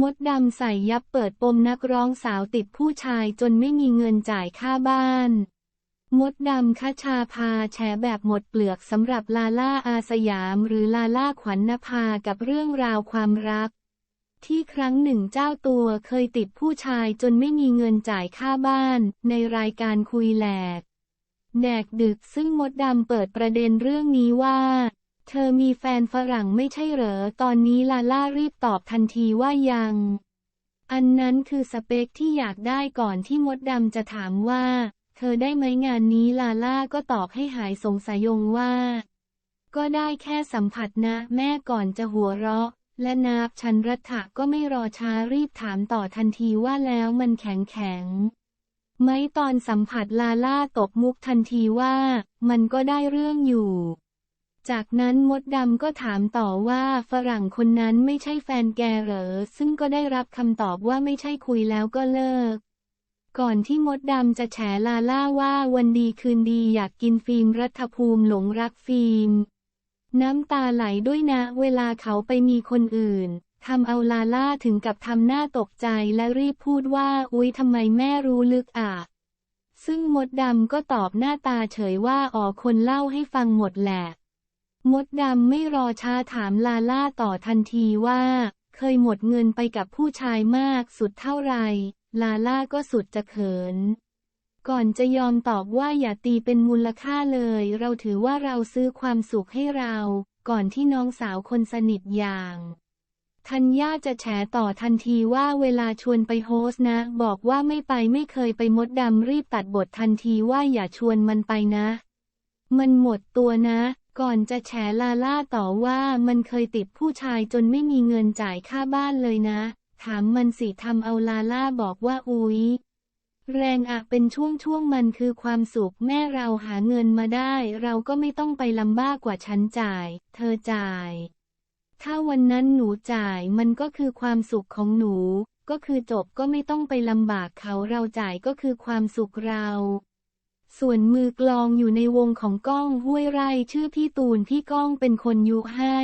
มดดำใส่ยับเปิดปมนักร้องสาวติดผู้ชายจนไม่มีเงินจ่ายค่าบ้าน มดดำคชาพาแฉแบบหมดเปลือกสำหรับลาล่าอาสยามหรือลาล่าขวัญนภากับเรื่องราวความรัก ที่ครั้งหนึ่งเจ้าตัวเคยติดผู้ชายจนไม่มีเงินจ่ายค่าบ้าน ในรายการคุยแหลก แดกดึกซึ่งมดดำเปิดประเด็นเรื่องนี้ว่า เธอมีแฟนฝรั่งไม่ใช่เหรอ ตอนนี้ลาล่ารีบตอบทันทีว่ายัง อันนั้นคือสเปคที่อยากได้ก่อนที่มดดำจะถามว่า เธอได้ไหมงานนี้ลาล่าก็ตอบให้หายสงสัยยงว่า ก็ได้แค่สัมผัสนะ แม่ก่อนจะหัวเราะ และนาบชันรัฐะก็ไม่รอช้ารีบถามต่อทันทีว่าแล้วมันแข็งแข็งไหมตอนสัมผัสลาล่าตบมุกทันทีว่า มันก็ได้เรื่องอยู่ จากนั้นมดดำก็ถามต่อว่าฝรั่งคนนั้นไม่ใช่แฟนแกเหรอ ซึ่งก็ได้รับคำตอบว่าไม่ใช่คุยแล้วก็เลิก ก่อนที่มดดำจะแฉลาล่าว่าวันดีคืนดีอยากกินฟิล์มรัฐภูมิหลงรักฟิล์ม น้ำตาไหลด้วยนะเวลาเขาไปมีคนอื่นทำเอาลาล่าถึงกับทำหน้าตกใจและรีบพูดว่าอุ๊ยทำไมแม่รู้ลึกอะ ซึ่งมดดำก็ตอบหน้าตาเฉยว่าอ๋อคนเล่าให้ฟังหมดแหละ มดดำไม่รอช้าถามลาล่าต่อทันทีว่า เคยหมดเงินไปกับผู้ชายมากสุดเท่าไหร่ ลาล่าก็สุดจะเขิน ก่อนจะยอมตอบว่าอย่าตีเป็นมูลค่าเลย เราถือว่าเราซื้อความสุขให้เรา ก่อนที่น้องสาวคนสนิทอย่างธัญญาจะแฉต่อทันทีว่าเวลาชวนไปโฮสนะ บอกว่าไม่ไปไม่เคยไปมดดำรีบตัดบททันทีว่าอย่าชวนมันไปนะ มันหมดตัวนะ ก่อนจะแฉลาล่าต่อว่ามันเคยติดผู้ชายจนไม่มีเงินจ่ายค่าบ้านเลยนะ ถามมันสิทำเอาลาล่าบอกว่าอุ๊ย แรงอะเป็นช่วงช่วงมันคือความสุขแม่เราหาเงินมาได้ เราก็ไม่ต้องไปลำบากกว่าฉันจ่าย เธอจ่าย ถ้าวันนั้นหนูจ่ายมันก็คือความสุขของหนู ก็คือจบก็ไม่ต้องไปลำบากเขาเราจ่ายก็คือความสุขเรา ส่วนมือกลองอยู่ในวงของก้องห้วยไร่ชื่อพี่ตูนพี่ก้องเป็นคนยุให้